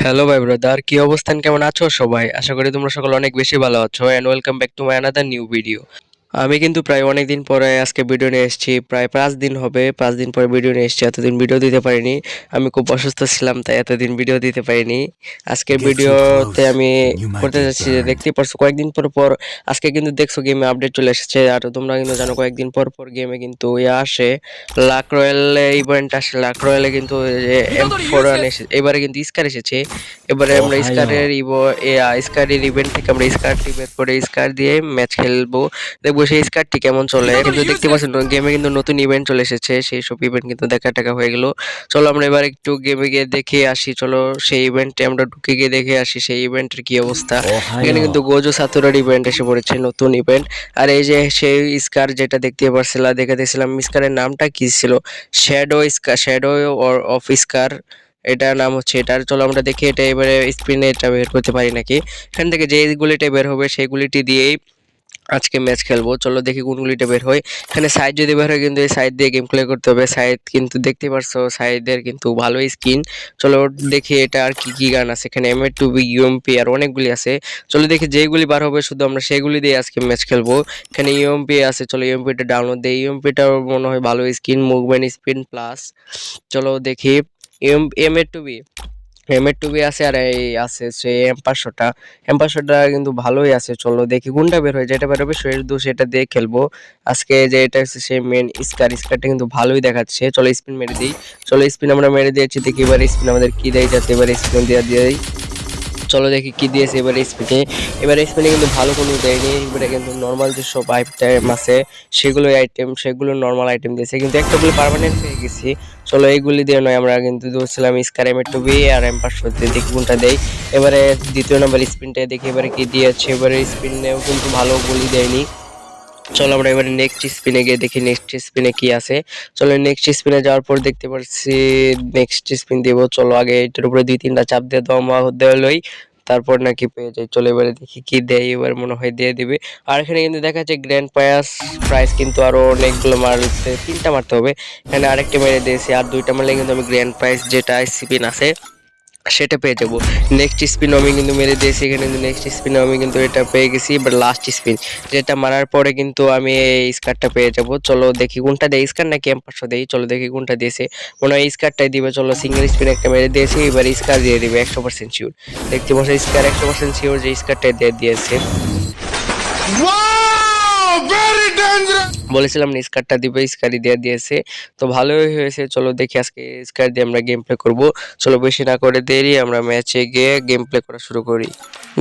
Hello ভাই brother কি অবস্থান? কেমন আছো সবাই? আশা করি তোমরা সকলে অনেক বেশি ভালো আছো and welcome back to my another new video আমি কিন্তু প্রায় অনেক দিন পরে আজকে ভিডিও নিয়ে এসেছি। প্রায় পাঁচ দিন হবে পাঁচ দিন পরে ভিডিও নিয়ে এসেছি। এতদিন ভিডিও দিতে পারিনি। আমি খুব অসুস্থ ছিলাম তাই এতদিন ভিডিও দিতে পারিনি। আজকের ভিডিওতে আমি করতে যাচ্ছি যে দেখতেই পারছ কয়েকদিন পর পর আজকে কিন্তু দেখছ গেমে আপডেট চলে এসেছে। আর তোমরা কিন্তু জানো কয়েকদিন পর পর গেমে কিন্তু ইয়ে আসে। লাক রয়্যাল ইভেন্ট আসে। লাক রয়্যালে কিন্তু এম ফোর এবারে কিন্তু স্কার এসেছে। এবারে আমরা স্কারের ইভো স্কারের ইভেন্ট থেকে আমরা স্কারটি বের করে স্কার দিয়ে ম্যাচ খেলব। দেখব সেই স্কারটি কেমন চলে? কিন্তু দেখতে পাচ্ছেন গেমে কিন্তু নতুন ইভেন্ট চলে এসেছে সেই সব ইভেন্ট কিন্তু দেখা টাকা হয়ে গেল। চলো আমরা এবার একটু গেমে গিয়ে দেখে আসি চলো সেই ইভেন্টে আমরা ঢুকে গিয়ে দেখে আসি সেই ইভেন্টের কি অবস্থা। এখানে কিন্তু গোজো সাতুরার ইভেন্ট এসে পড়েছে নতুন ইভেন্ট আর এই যে সেই স্কার যেটা দেখতে পারছিলাম দেখে দেখছিলাম স্কারের নামটা কি ছিল? Shadow scar shadow of scar এটার নাম হচ্ছে এটার চলো আমরা দেখি এটা এবারে স্পিনে এটা বের করতে পারি নাকি। এখান থেকে যে গুলিটা বের হবে সেই গুলিটি দিয়েই আজকে ম্যাচ খেলব। চলো দেখি কোন গুলিটা বের হয় এখানে সাইড যদি বের হয় কিন্তু এই সাইড দিয়ে গেম প্লে করতে হবে। সাইড কিন্তু দেখতে পারছ সাইডের কিন্তু ভালোই স্কিন চলো দেখি এটা আর কি কি গান আছে। এখানে M A two B UMP আর অনেকগুলি আছে। চলো দেখি যেগুলি বার হবে শুধু আমরা সেগুলি দিয়ে আজকে ম্যাচ খেলব। এখানে ইউএমপি আছে, চলো ইউএমপিটা ডাউনলোড দিই। ইউএমপিটাও মনে হয় ভালো স্কিন মুভমেন্ট স্পিন প্লাস চলো দেখি। M M A two B এর টুবি আছে আর এই আছে সে এম্পাসোটা এম্পাসোটা এম কিন্তু ভালোই আছে, চলো দেখি কোনটা বের হয়, যেটা বেরোবে শরীর দু সেটা দিয়ে খেলব। আজকে যে এটা হচ্ছে সেই মেন স্কার স্কারটা কিন্তু ভালোই দেখাচ্ছে। চলো স্পিন মেরে দিই, চলো স্পিন আমরা মেরে দিয়েছি, দেখি এবার স্পিন আমাদের কি দেয়, যাতে এবার স্পিন দেওয়া দিয়ে দিই। চলো দেখি কি দিয়েছে এবার স্পিনে। এবার স্পিনে কিন্তু ভালো কোনো দেয়নি এবারে কিন্তু নর্মাল যে সব আইটেম আছে সেগুলো আইটেম সেগুলো নর্মাল আইটেম দিয়েছে। কিন্তু একটা বলে পারমানেন্ট পেয়ে গেছি। চলো এইগুলি দিয়ে নয়, আমরা কিন্তু ধরছিলাম স্কার এম টু বি আর এম পাঁচশো দেখি কোনটা দেয়। এবারে দ্বিতীয় নম্বর স্পিনটা দেখি, এবারে কি দিয়েছে। এবারে স্পিনেও কিন্তু ভালো গুলি দেয়নি। চলো আমরা এবারে নেক্সট স্পিনে গিয়ে দেখি নেক্সট স্পিনে কি আছে। চলো নেক্সট স্পিনে যাওয়ার পর দেখতে পাচ্ছি নেক্সট স্পিন দিব। চলো আগে এটার উপরে দুই তিনটা চাপ দিয়ে দমা দেওয়ালই তারপর নাকি পেয়ে যায় চলো এবারে দেখি কি দেয়, এবার মনে হয় দিয়ে দিবে। আর এখানে কিন্তু দেখা যাচ্ছে গ্র্যান্ড পায়াস প্রাইস কিন্তু আরও অনেকগুলো মারতে তিনটা মারতে হবে। এখানে আরেকটা মেরে দিয়েছি, আর দুইটা মারলে কিন্তু আমি গ্র্যান্ড প্রাইস যেটা স্পিন আছে। সেটা পেয়ে যাব। নেক্সট স্পিন আমি কিন্তু মেরে দিয়েছি, এখানে কিন্তু নেক্সট স্পিন আমি কিন্তু এটা পেয়ে গেছি বাট লাস্ট স্পিন যেটা মারার পরে কিন্তু আমি এই স্কারটা পেয়ে যাব। চলো দেখি কোনটা দেয়। স্কার নাকি এম পাঁচশো দেই? চলো দেখি কোনটা দিয়েছে। মনে হয় স্কারটাই দিবে। চলো সিঙ্গেল স্পিন একটা মেরে দিয়েছি, এবার স্কার দিয়ে দিবে, একশো পার্সেন্ট শিওর দেখতে বসে স্কার একশো পার্সেন্ট শিওর যে স্কারটাই দিয়ে দিয়েছে! বলেছিলাম না স্কারটা দিবে স্কারই দিয়ে দিয়েছে। তো ভালোই হয়েছে চলো দেখি আজকে স্কার দিয়ে আমরা গেম প্লে করব। চলো বেশি না করে দেরি আমরা ম্যাচে গিয়ে গেম প্লে করা শুরু করি।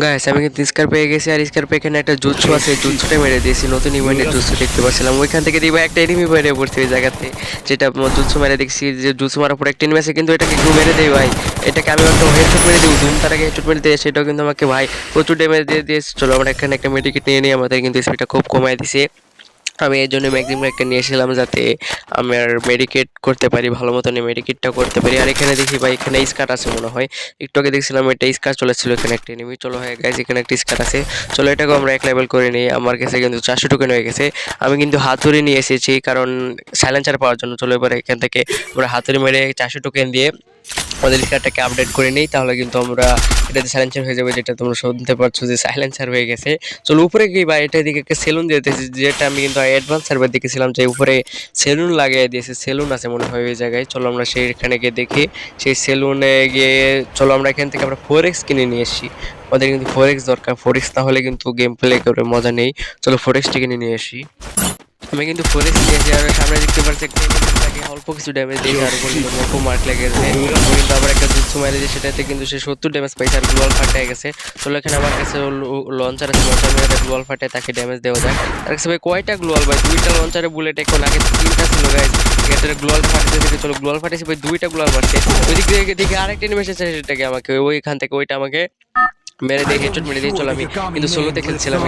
গাইস আমি কিন্তু স্কার পেয়ে গেছি আর স্কার পেয়ে এখানে একটা জুৎসু আছে জুৎসুটা মেরে দিয়েছি নতুন ইভেন্টের জুৎসু দেখতে পাচ্ছিলাম। ওইখান থেকে দিবা একটা এনিমি বেরিয়ে পড়ছে ওই জায়গাতে যেটা জুৎসু মেরে দেখছি যে জুৎসু মারার পর একটা এনিমি আছে কিন্তু এটাকে একটু মেরে দেই ভাই। এটাকে আমি একটা হেডশট মেরে দিই ধুম তার আগে হেডশট মেরে দিয়ে সেটাও কিন্তু আমাকে ভাই প্রচুর ড্যামেজ দিয়ে দিয়েছে। চলো আমরা এখানে একটা মেডিকেট নিয়ে নিই আমাদের কিন্তু স্পিডটা খুব কমায় দিছে। আমি এর জন্য ম্যাক্সিমাম একটা নিয়ে এসেছিলাম যাতে আমার মেডিকেট করতে পারি, ভালো মতন মেডিকেটটা করতে পারি। আর এখানে দেখি ভাই, এখানে স্কার আছে মনে হয়। একটু আগে দেখছিলাম এটা স্কার চলেছিল এখানে একটা এনিমি। চলো হয়ে গেছে এখানে একটা স্কার আছে। চলো এটাকে আমরা এক লেভেল করে নিই। আমার কাছে কিন্তু চারশো টোকেন হয়ে গেছে। আমি কিন্তু হাতুড়ি নিয়ে এসেছি, কারণ সাইলেন্সার পাওয়ার জন্য। চলো এবার এখান থেকে আমরা হাতুড়ি মেরে চারশো টোকেন দিয়ে আমাদের স্কারটাকে আপডেট করে নিই, তাহলে কিন্তু আমরা এটাতে সাইলেন্সার হয়ে যাবে, যেটা তোমরা শুনতে পারছ যে সাইলেন্সার হয়ে গেছে। চলো উপরে গিয়ে বা এটা দিকে একটা সেলুন দিয়ে দিয়েছে যেটা আমি কিন্তু অ্যাডভান্স সার্ভার দেখেছিলাম যে উপরে সেলুন লাগিয়ে দিয়েছে সেলুন আছে মনে হয় ওই জায়গায়। চলো আমরা সেইখানে গিয়ে দেখি, সেই সেলুনে গিয়ে চলো আমরা এখান থেকে আমরা ফোর এক্স কিনে নিয়ে এসেছি আমাদের কিন্তু ফোর এক্স দরকার ফোর এক্স তাহলে কিন্তু গেম প্লে করে মজা নেই। চলো ফোর এক্সটি কিনে নিয়ে আসি। আমি কিন্তু ফোর এক্স আর সামনে দেখতে পাচ্ছি একটা এনিমিটাকে অল্প কিছু ড্যামেজ দিয়ে আর কিন্তু মোকো মার্ক লেগেছে। ও কিন্তু আবার একটা জুৎসু মারে যে সেটাতে কিন্তু সে সত্তর ড্যামেজ পাইছে আর গ্লোয়াল ফাটে গেছে। চলো এখানে আমার কাছে লঞ্চার আছে লঞ্চার মেরে গ্লোয়াল ফাটে তাকে ড্যামেজ দেওয়া যায়। আর কাছে ভাই কয়টা গ্লোয়াল ভাই? দুইটা লঞ্চারে বুলেট এখন, আগে তিনটা ছিল গাইজ এটার গ্লোয়াল ফাটতে থেকে চলো গ্লোয়াল ফাটেছে ভাই দুইটা গ্লোয়াল ওই দিক থেকে দিকে আরেকটা এসেছে, সেটাকে আমাকে, ওইখান থেকে, ওইটা আমাকে মেরে দিয়ে হেডশট মেরে দিয়ে চলো আমি কিন্তু সোলোতে খেলছিলাম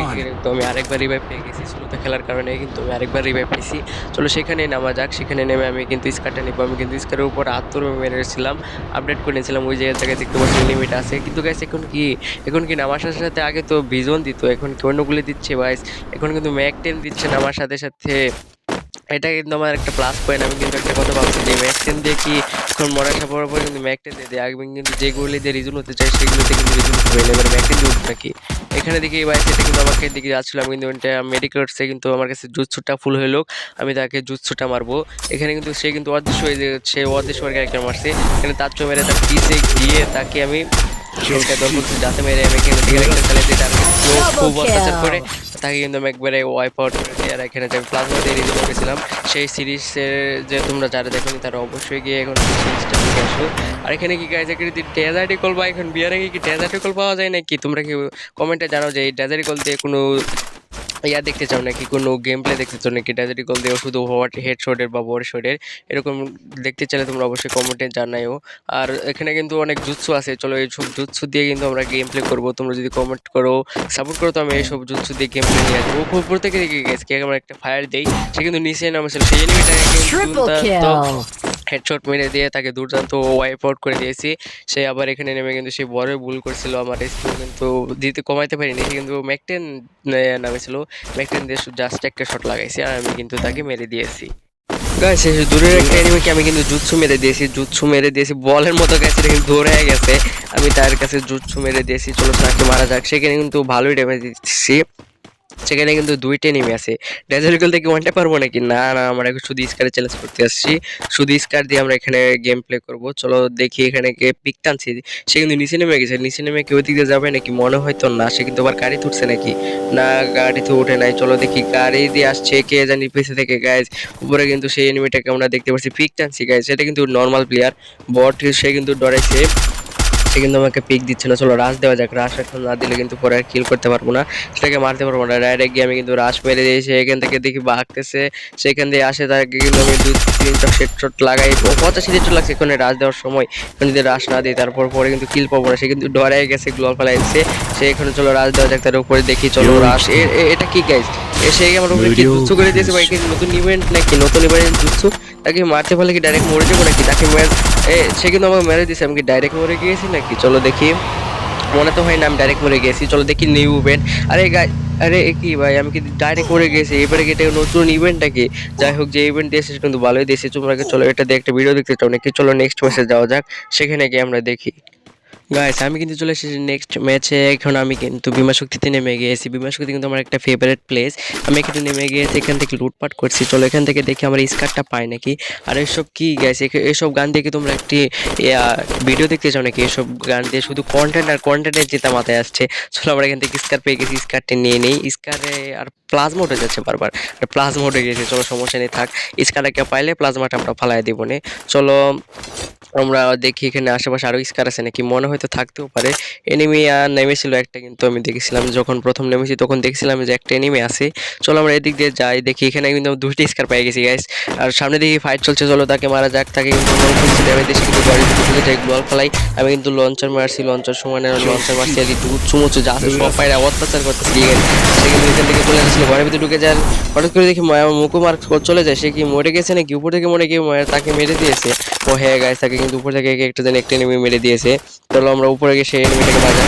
তো আমি আরেকবার রিভাইভ পেয়ে গেছি। সোলোতে খেলার কারণে কিন্তু আমি আরেকবার রিভাইভ পেয়েছি। চলো সেখানে নামা যাক সেখানে নেমে আমি কিন্তু স্কারটা নিবো। আমি কিন্তু স্কারের উপর আত্মর মেরেছিলাম। আপডেট করে নিয়েছিলাম ওই জায়গায় দেখতে পাচ্ছি লিমিট আছে। কিন্তু গ্যাস এখন কি? এখন কি নামার সাথে সাথে আগে তো ভিজন দিত এখন কি অন্যগুলি দিচ্ছে ভাইস এখন কিন্তু ম্যাক টেন দিচ্ছে নামার সাথে সাথে। এটা কিন্তু আমার একটা প্লাস পয়েন্ট আমি কিন্তু একটা কথা ভাবছি যে ম্যাক্স টেন দিয়ে কি এখন মরা আসার পর কিন্তু ম্যাকটা দিয়ে দেয়। আমি কিন্তু যেগুলি দিয়ে রিজন হতে চাই সেগুলোতে কিন্তু রিজন হবে এবার ম্যাকটা দিয়ে উঠবে নাকি? এখানে দেখি এই সেটা কিন্তু আমাকে দিকে যাচ্ছিল। আমি কিন্তু ওইটা মেডিকেটসে কিন্তু আমার কাছে জুৎসুটা ফুল হয়ে লোক। আমি তাকে জুৎসুটা মারবো। এখানে কিন্তু সে কিন্তু অদৃশ্য হয়ে যাচ্ছে অদৃশ্য ক্যারেক্টার মারছে। এখানে তার চো মেরে তার পিসে গিয়ে তাকে আমি একটা দরপর যাতে মেরে আমি এখানে ক্যারেক্টার চালিয়ে দিই তার খুব অত্যাচার করে। তাকে কিন্তু আমি একবারে ওয়াইপ আউট করে আর এখানে যে আমি প্লাজমা দিয়ে রিলিজ করেছিলাম সেই সিরিজের যে তোমরা যারা দেখোনি তারা অবশ্যই গিয়ে এখন সিরিজটা দেখে আসো। আর এখানে কি গাইজ ডেজার্টিকল বা এখন বিয়ারে কি ডেজার্টিকল পাওয়া যায় নাকি? তোমরা কি কমেন্টে জানো যে এই ডেজার্টিকল দিয়ে কোনো ইয়া দেখতে চাও নাকি? কোনো গেম প্লে দেখতে চাও নাকি? ডেজার্টিকল দিয়ে শুধু হোয়াট হেড শটের বা বড় শটের এরকম দেখতে চাইলে তোমরা অবশ্যই কমেন্টে জানাইও। আর এখানে কিন্তু অনেক জুৎসু আছে চলো এই সব জুৎসু দিয়ে কিন্তু আমরা গেম প্লে করব। তোমরা যদি কমেন্ট করো সাপোর্ট করো তো আমি এইসব জুৎসু দিয়ে গেম প্লে নিয়ে আসব। উপর থেকে দেখে গেছে আমরা একটা ফায়ার দেই সে কিন্তু নিচে নামেছিল সেই এনিমিটাকে হেডশট মেরে দিয়ে তাকে দুর্দান্ত ওয়াইপ আউট করে দিয়েছি। সে আবার এখানে নেমে কিন্তু সে বড় ভুল করছিল, আমার স্কিল কিন্তু দিতে কমাইতে পারিনি। সে কিন্তু ম্যাকটেন নামেছিল। ম্যাকটেন দিয়ে জাস্ট একটা শট লাগাইছি আর আমি কিন্তু তাকে মেরে দিয়েছি। এই দূরের একটা এনিমিকে আমি কিন্তু জুৎসু মেরে দিয়েছি জুৎসু মেরে দিয়েছি। বলের মতো গেছে কিন্তু দৌড়ে গেছে। আমি তার কাছে জুৎসু মেরে দিয়েছি। চলো তাকে মারা যাক। সেখানে কিন্তু ভালোই ড্যামেজ দিচ্ছি। সেখানে কিন্তু দুইটা নেমে আছে। ডেজার্টিকল থেকে ওয়ানটা পারব নাকি? না না, আমরা শুধু স্কারে চ্যালেঞ্জ করতে আসছি। শুধু স্কার দিয়ে আমরা এখানে গেম প্লে করব। চলো দেখি এখানে পিক টানছি। সে কিন্তু নিচে নেমে গেছে। নিচে নেমে কেউ দিকে যাবে নাকি? মনে হয় তো না। সে কিন্তু আবার গাড়ি তুলছে নাকি? না গাড়িতে উঠে নাই। চলো দেখি গাড়ি দিয়ে আসছে কে জানি পিছে থেকে। গাইজ উপরে কিন্তু সেই এনিমিটাকে আমরা দেখতে পাচ্ছি পিক টানছি গাইজ সেটা কিন্তু নর্মাল প্লেয়ার বট সে কিন্তু ডরাইছে। সে কিন্তু আমাকে পিক দিচ্ছে না চলো রাশ দেওয়া যাক। রাশ এখন না দিলে কিন্তু পরে আর কিল করতে পারব না। সেটাকে মারতে পারব না। ডাইরেক্ট গিয়ে আমি কিন্তু রাশ মেরে দিয়েছি। এখান থেকে দেখি বাঘতেছে সেখান দিয়ে আসে তাকে কিন্তু আমি দু তিনটা সেট শট লাগাই। পঁচাশি সেট লাগছে এখানে রাশ দেওয়ার সময়। এখন যদি রাশ না দিই, তারপর পরে কিন্তু কিল পাবো না। সে কিন্তু ডরাই গেছে গ্লোয়াল ফেলাইছে। সে এখানে চলো রাশ দেওয়া যাক। তার উপরে দেখি, চলো রাশ এটা কি গাইজ এসে আমার উপরে কি জুৎসু করে দিয়েছে ভাই কি নতুন ইভেন্ট নাকি নতুন ইভেন্ট জুৎসু তাকে মারতে পারলে কি ডাইরেক্ট মরে যাব নাকি? তাকে সে কিন্তু আমাকে মেরে দিয়েছে আমি কি ডাইরেক্ট মরে গিয়েছি নাকি? চলো দেখি। মনে তো হয় না আমি ডাইরেক্ট মরে গেছি চলো দেখি নিউ ইভেন্ট আরে গাই আরে কি ভাই আমি কি ডাইরেক্ট মরে গেছি এবারে এটা নতুন ইভেন্টটা কি যাই হোক যে ইভেন্ট দিয়েছে কিন্তু ভালোই দিয়েছে। তোমরা চলো এটা দিয়ে একটা ভিডিও দেখতে চাও নাকি? চলো নেক্সট ম্যাচে যাওয়া যাক সেখানে গিয়ে আমরা দেখি। গাইস আমি কিন্তু চলে এসেছি নেক্সট ম্যাচে এখন আমি কিন্তু বিমা শক্তিতে নেমে গিয়েছি। বিমা শক্তি কিন্তু আমার একটা ফেভারিট প্লেস আমি এখানে নেমে গিয়েছি, এখান থেকে লুটপাট করছি। চলো এখান থেকে দেখি আমার স্কারটা পাই নাকি। আর এসব কি গাইস এসব গান দেখে তোমরা একটি ভিডিও দেখতে চাও নাকি? এসব গান দিয়ে শুধু কন্টেন্ট আর কন্টেন্টের যেটা মাথায় আসছে। চলো আমরা এখান থেকে স্কার পেয়ে গেছি স্কারটা নিয়ে নেই। স্কারে আর প্লাজমা উঠে যাচ্ছে বারবার। আর প্লাজমা উঠে গেছে চলো সমস্যা নেই, থাক। স্কারটাকে পাইলে প্লাজমাটা আমরা ফালাই দিব নে। চলো, আমরা দেখি এখানে আশেপাশে আরও স্কার আছে নাকি? মনে হয়তো থাকতেও পারে। এনিমি নেমেছিল একটা কিন্তু আমি দেখেছিলাম, যখন প্রথম নেমেছি তখন দেখছিলাম যে একটা এনিমি আছে। চলো আমরা এদিক দিয়ে যাই, দেখি এখানে কিন্তু দুইটা স্কার পেয়ে গেছি গাইস আর সামনে দেখি ফাইট চলছে, চলো তাকে মারা যাক, তাকে কিন্তু কিন্তু বল ফেলাই আমি কিন্তু লঞ্চার মারছি লঞ্চার সময় লঞ্চার মারছি, আর একটু চুমুচু যা আছে সব অত্যাচার করতেছে সে কিন্তু এখান থেকে চলে গেছিল ঘরের ভিতরে ঢুকে যায় হঠাৎ করে দেখি মা- আমার মুখও মার চলে যায়, সে কি মরে গেছে নাকি? উপর থেকে মরে গিয়ে তাকে মেরে দিয়েছে। ও হ্যাঁ গাইস তাকে কিন্তু উপর থেকে একটা যেন একটা এনিমি মেরে দিয়েছে। চলো আমরা উপরে গিয়ে সেই এনিমিটাকে বাজা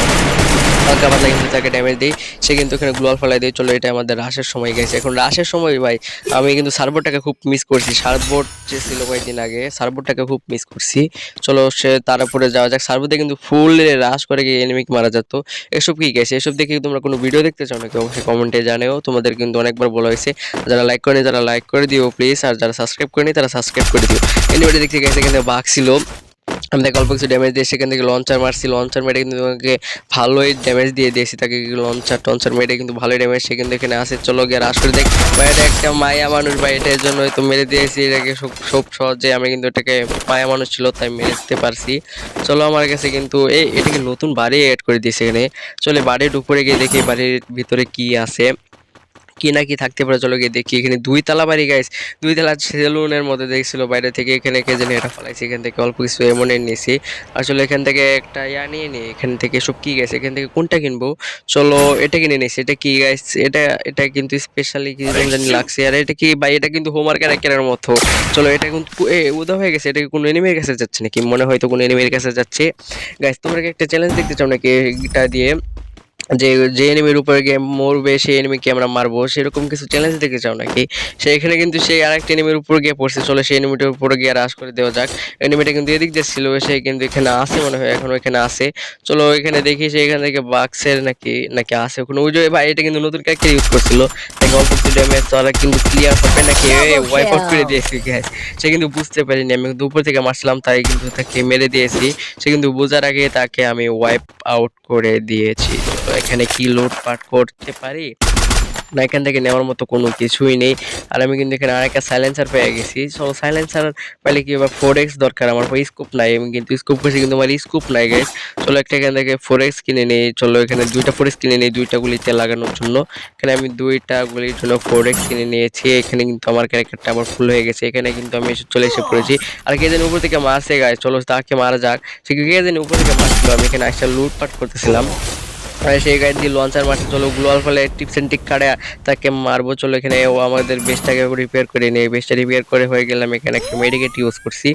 হালকা পাতলা কিন্তু তাকে ড্যামেজ দিই। সে কিন্তু এখানে গ্লোয়াল ফেলাই দিয়ে চলো এটা আমাদের রাশের সময় গেছে এখন রাশের সময়, ভাই, আমি কিন্তু সার্ভারটাকে খুব মিস করছি। সার্ভার যে ছিল কয়েকদিন আগে সার্ভারটাকে খুব মিস করছি। চলো, সে তার উপরে যাওয়া যাক। সার্ভারতে কিন্তু ফুল রাশ করে গিয়ে এনিমিক মারা যেত। এসব কি গেছে এসব দেখে তোমরা কোনো ভিডিও দেখতে চাও নাকি? অবশ্যই কমেন্টে জানেও। তোমাদের কিন্তু অনেকবার বলা হয়েছে। যারা লাইক করেনি, তারা লাইক করে দিও প্লিজ আর যারা সাবস্ক্রাইব করেনি, তারা সাবস্ক্রাইব করে দিও। এনিমিটা দেখতে গেছে এখানে বাঘ ছিল। আমি তাকে অল্প কিছু ড্যামেজ দিয়ে সেখান থেকে লঞ্চার মারছি। লঞ্চার মেরে কিন্তু তোমাকে ভালোই ড্যামেজ দিয়ে দিয়েছি। তাকে লঞ্চার টঞ্চার মেরে কিন্তু ভালোই ড্যামেজ সে কিন্তু এখানে আসে। চলো গিয়ে রাশ করে দেখ। এটা একটা মায়া মানুষ বা এটার জন্য হয়তো মেরে দিয়েছি। এটাকে খুব সহজে আমি কিন্তু এটাকে মায়া মানুষ ছিল, তাই মেরে পারছি। চলো আমার কাছে কিন্তু এই এটাকে নতুন বাড়ি অ্যাড করে দিয়েছে এখানে। চলে বাড়ির উপরে গিয়ে দেখি, বাড়ির ভিতরে কি আছে। কি না কি থাকতে পারে চলো গিয়ে দেখি। এখানে দুই তালা বাড়ি গাইস দুই তালা সেলুনের মধ্যে দেখছিল বাইরে থেকে এখানে কে জানি এটা ফলাইছি এখান থেকে অল্প কিছু এমনের নিয়েছি আসলে এখান থেকে একটা ইয়া নিয়ে নিই এখান থেকে সব কি গেছে এখান থেকে কোনটা কিনবো? চলো এটা কিনে নিয়েছি এটা কি গাইস এটা এটা কিন্তু স্পেশালি কি জানি লাগছে আর এটা কি ভাই এটা কিন্তু হোমওয়ার্ক ক্যারেক্টারের মতো। চলো এটা কিন্তু এ উদা হয়ে গেছে এটা কি কোনো এনিমির কাছে যাচ্ছে নাকি? মনে হয়তো কোনো এনিমির কাছে যাচ্ছে। গাইস তোমরা কি একটা চ্যালেঞ্জ দেখতে চাও নাকি? এটা দিয়ে যে যে এনিমির উপরে গিয়ে মরবে সেই এনিমিকে আমরা মারবো সেরকম কিছু চ্যালেঞ্জ দেখতে চাও নাকি? সেখানে কিন্তু সেই আরেকটা এনিমির উপর গিয়ে পড়ছে। চলে সেই এনিমিটার উপরে গিয়ে রাশ করে দেওয়া যাক। এনিমিটা কিন্তু এদিক দিয়ে ছিল সে কিন্তু এখানে আছে মনে হয় এখন এখানে আছে। চলো এখানে দেখি সে এখান থেকে বাক্সের নাকি নাকি আছে ওখানে ওই যে ভাই এটা কিন্তু নতুন ক্যারেক্টার ইউজ করছিল। তাকে অল্প একটু ড্যামেজ তারা কিন্তু ক্লিয়ার হবে নাকি? ওয়াইপ আউট করে দিয়েছি গ্যাস সে কিন্তু বুঝতে পারিনি আমি কিন্তু উপর থেকে মারছিলাম তাই কিন্তু তাকে মেরে দিয়েছি। সে কিন্তু বোঝার আগে তাকে আমি ওয়াইপ আউট করে দিয়েছি। এখানে কি লুটপাট করতে পারি? না, এখান থেকে নেওয়ার মতো কোনো কিছুই নেই। আর আমি কিন্তু এখানে আরেকটা সাইলেন্সার পেয়ে গেছি। সো সাইলেন্সার পাইলে কি বা ফোর এক্স দরকার আমার স্কোপ নাই। আমি কিন্তু স্কোপ করছি কিন্তু আমার স্কোপ নাই গাইস চলো একটা এখান থেকে ফোর এক্স কিনে নিই। চলো এখানে দুইটা ফোর এক্স কিনে নিই, দুইটা গুলিতে লাগানোর জন্য। এখানে আমি দুইটা গুলির জন্য ফোর এক্স কিনে নিয়েছি। এখানে কিন্তু আমার ক্যারেক্টারটা আবার ফুল হয়ে গেছে। এখানে কিন্তু আমি চলে এসে পড়েছি। আর কে জানি উপর থেকে মারছে গায়ে চলো তাকে মারা যাক। সে কে জানি উপর থেকে মারছিল। আমি এখানে একটা লুটপাট করতেছিলাম। সেই গাড়ি দিয়ে লঞ্চার মারতে চলো গ্লোয়াল ফলে টিপস অ্যান্ড টিক কাটে তাকে মারবো। চলো এখানে ও আমাদের বেসটাকে রিপেয়ার করে নিয়ে বেসটা রিপেয়ার করে হয়ে গেলাম এখানে একটা মেডিকেট ইউজ করছি।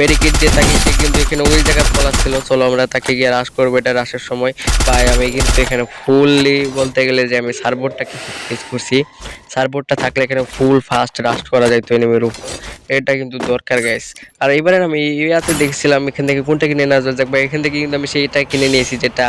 মেডিকেট দিয়ে তাকে সে কিন্তু এখানে ওই জায়গায় পলাচ্ছিল। চলো আমরা তাকে গিয়ে রাশ করব এটা রাশের সময়। পাই আমি কিন্তু এখানে ফুললি বলতে গেলে যে আমি সার্বোর্ডটাকে ইউজ করছি। সার্বোর্ডটা থাকলে এখানে ফুল ফাস্ট রাস্ট করা যায় তো এনিমের উপর এটা কিন্তু দরকার গাইস আর এবারে আমি ইয়াতে দেখছিলাম, এখান থেকে কোনটা কিনে না যাক বা এখান থেকে কিন্তু আমি সেইটা কিনে নিয়েছি যেটা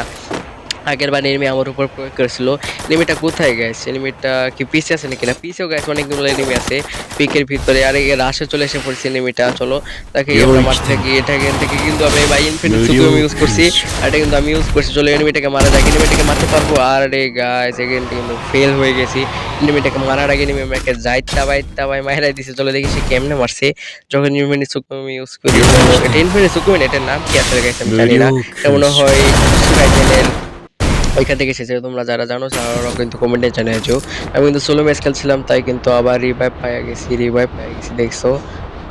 আগের বার এনিমি আমার উপর প্রয়োগ করেছিল। এনিমিটা কোথায় গেছে? এনিমিটা কি পিসে আছে নাকি না? পিসেও গেছে অনেকগুলো এনিমি আছে। পিকের ভিতরে আর এই রাশে চলে এসে পড়ছে এনিমিটা চলো। তাকে আমরা মারতে থাকি এটা এখান থেকে কিন্তু আমি ভাই ইনফিনিট সুকুম ইউজ করছি। আর এটা কিন্তু আমি ইউজ করছি। চলো এনিমিটাকে মারা যায় এনিমিটাকে মারতে পারব। আর রে গাইস এখান কিন্তু ফেল হয়ে গেছি। এনিমিটাকে মারার আগে এনিমি আমাকে যাইতা বাইতা ভাই মাইরাই দিছে। চলো দেখি সে কেমনে মারছে। যখন ইনফিনিট সুকুম ইউজ করি এটা ইনফিনিট সুকুম এটার নাম কি আসলে গেছে আমি জানি না। মনে হয় ওইখান থেকে এসেছে। তোমরা যারা জানো তারা কিন্তু কমেন্টে জানিয়েছো। আমি কিন্তু সোলো ম্যাচ খেলছিলাম, তাই কিন্তু আবার রিভাইভ পাই গেছি রিভাইভ পাই গেছি, দেখছ?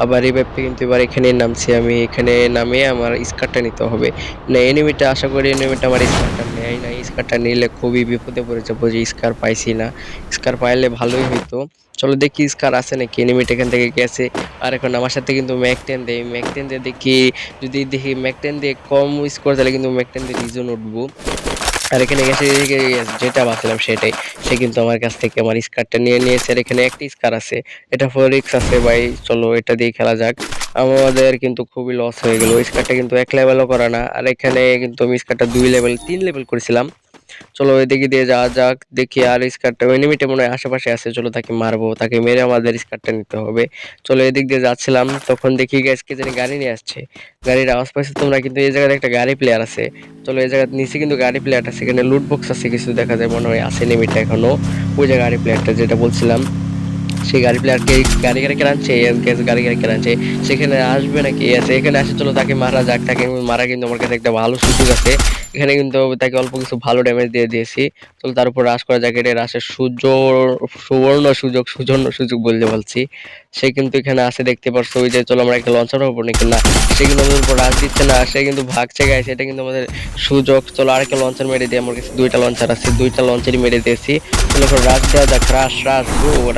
আবার রিভাইভে কিন্তু এবার এখানে নামছি। আমি এখানে নামে আমার স্কারটা নিতে হবে। না এনিমিটা আশা করি এনিমিটা আমার স্কারটা নেয় না স্কারটা নিলে খুবই বিপদে পড়ে যাব যে স্কার পাইছি না। স্কার পাইলে ভালোই হইতো। চলো দেখি স্কার আছে নাকি। এনিমিটা এখান থেকে গেছে। আর এখন আমার সাথে কিন্তু ম্যাক টেন দেয় ম্যাক টেন দিয়ে দেখি, যদি দেখি ম্যাক টেন দিয়ে কম স্কোর তাহলে কিন্তু ম্যাক টেন দিয়ে রিজন উঠবো। আর এখানে গেছে যেটা বাঁচলাম সেটাই। সে কিন্তু আমার কাছ থেকে আমার স্কারটা নিয়ে নিয়েছে, আর এখানে একটি স্কার আছে। এটা ফোরিক্স আছে ভাই, চলো এটা দিয়ে খেলা যাক। আমাদের কিন্তু খুবই লস হয়ে গেল স্কারটা কিন্তু এক লেভেলও করা না। আর এখানে কিন্তু আমি স্কারটা দুই লেভেল তিন লেভেল করেছিলাম। চলো এদিকে দিয়ে যাওয়া যাক, দেখি আর স্কারটা এনিমিটা মনে হয় আশেপাশে আছে, চলো তাকে মারবো। তাকে মেরে আমাদের স্কারটা নিতে হবে। চলো এদিক দিয়ে যাচ্ছিলাম, তখন দেখি গ্যাস কে জানি গাড়ি নিয়ে আসছে। গাড়ির পাইছে তোমরা, কিন্তু এই জায়গায় একটা গাড়ি প্লেয়ার আছে। চলো এই জায়গার নিচে কিন্তু গাড়ি প্লেয়ারটা সেখানে লুট বক্স আছে, কিছু দেখা যায়, মনে হয় আছে লিমিট এখনও। ওই যে গাড়ি প্লেয়ারটা যেটা বলছিলাম। সেই গাড়ি প্লেয়ারকে গাড়ি গাড়ি কেনাচ্ছে গাড়ি গাড়ি কেনাচ্ছে সেখানে আসবে নাকি? আছে, এখানে আসে, চলো তাকে মারা যাক। তাকে মারা কিন্তু আমার কাছে একটা ভালো সুযোগ আছে। এখানে কিন্তু তাকে অল্প কিছু ভালো ড্যামেজ দিয়ে দিয়েছি। চলো তার উপর রাশ করা যাক এটা রাশের সুবর্ণ সুযোগ সুজন্য সুযোগ বলতে বলছি। সে কিন্তু এখানে আসে দেখতে পারছ ওই যে চলো আমরা একটা লঞ্চার হব নাকি? না সে কিন্তু আমাদের উপর রাশ দিচ্ছে না সে কিন্তু ভাগছে গাইছে এটা কিন্তু আমাদের সুযোগ। চলো আরেকটা লঞ্চার মেরে দিয়ে আমার কাছে দুইটা লঞ্চার আছে দুইটা লঞ্চারই মেরে দিয়েছি। চলো এখন রাশ দেওয়া যাক রাশ রাশ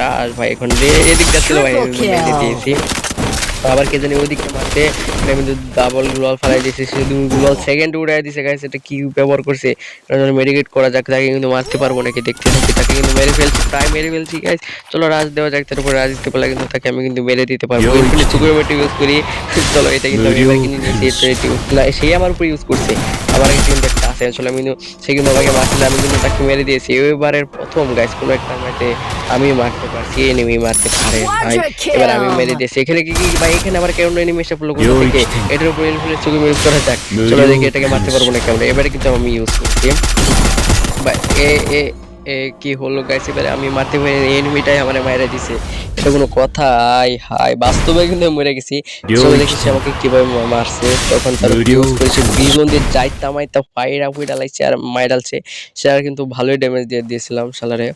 রাশ ভাই এখন রে এদিক যাচ্ছিল ভাই মেরে দিয়েছি। আবার কে জানি ওইদিকে মারতে এটা কিন্তু ডাবল গ্লোয়াল ফেলাই দিয়েছে শুধু গ্লোয়াল সেকেন্ড উড়াই দিয়েছে গাইস এটা কি ব্যবহার করছে? মেডিকেট করা যাক তাকে কিন্তু মারতে পারব নাকি দেখতে থাকি তাকে কিন্তু মেরে ফেলছি প্রায় মেরে ফেলছি গাইস চলো রাজ দেওয়া যাক তার উপর রাজ দিতে পারলে কিন্তু তাকে আমি কিন্তু মেরে দিতে পারব। সুগার মেটি ইউজ করি। চলো এটা কিন্তু আমি এবার কিনে নিয়েছি এটা এটা use- না সেই আমার উপর ইউজ করছে। আবার কিন্তু একটা আছে আসলে আমি কিন্তু সে কিন্তু আমাকে মারছিল আমি কিন্তু তাকে মেরে দিয়েছি। এবারের প্রথম গাইস কোনো একটা ম্যাচে আমি মারতে পারছি এনিমি মারতে পারে ভাই। এবার আমি মেরে দিয়েছি। এখানে কি কি ভাই এখানে আবার কেমন এনিমি এসে পড়ল কোথা থেকে? এটার উপর ইনফ্লুয়েন্স চোখে ইউজ করা যাক। চলো দেখি এটাকে মারতে পারব না কেমন। এবারে কিন্তু আমি ইউজ করছি। বা এ এ এ কি হলো গাইস এবারে আমি মারতে পারি এনিমিটাই আমার মাইরা দিছে। এটা কোনো কথা হাই হাই বাস্তবে কিন্তু মরে গেছি। চলে দেখেছি আমাকে কীভাবে মারছে তখন তার ইউজ করেছে বিজন দিয়ে যাইতা মাইতা পাইরা পুইরা লাইছে আর মাইরালছে সে আর কিন্তু ভালোই ড্যামেজ দিয়ে দিয়েছিলাম শালারে।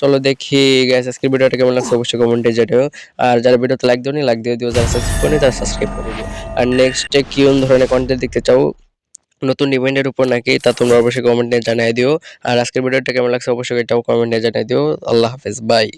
চলো দেখি গাইস আজকের ভিডিওটা কেমন লাগছে অবশ্যই কমেন্টে জানিও। আর যারা ভিডিওতে লাইক দিও লাইক দিয়ে দিও যারা সাবস্ক্রাইব করেনি তারা সাবস্ক্রাইব করে দিও। আর নেক্সটে কোন ধরনের কন্টেন্ট দেখতে চাও নতুন ইভেন্টের উপর নাকি তা তোমরা অবশ্যই কমেন্টে জানিয়ে দিও। আর আজকের ভিডিওটা কেমন লাগছে অবশ্যই এটাও কমেন্টে জানিয়ে দিও। আল্লাহ হাফেজ বাই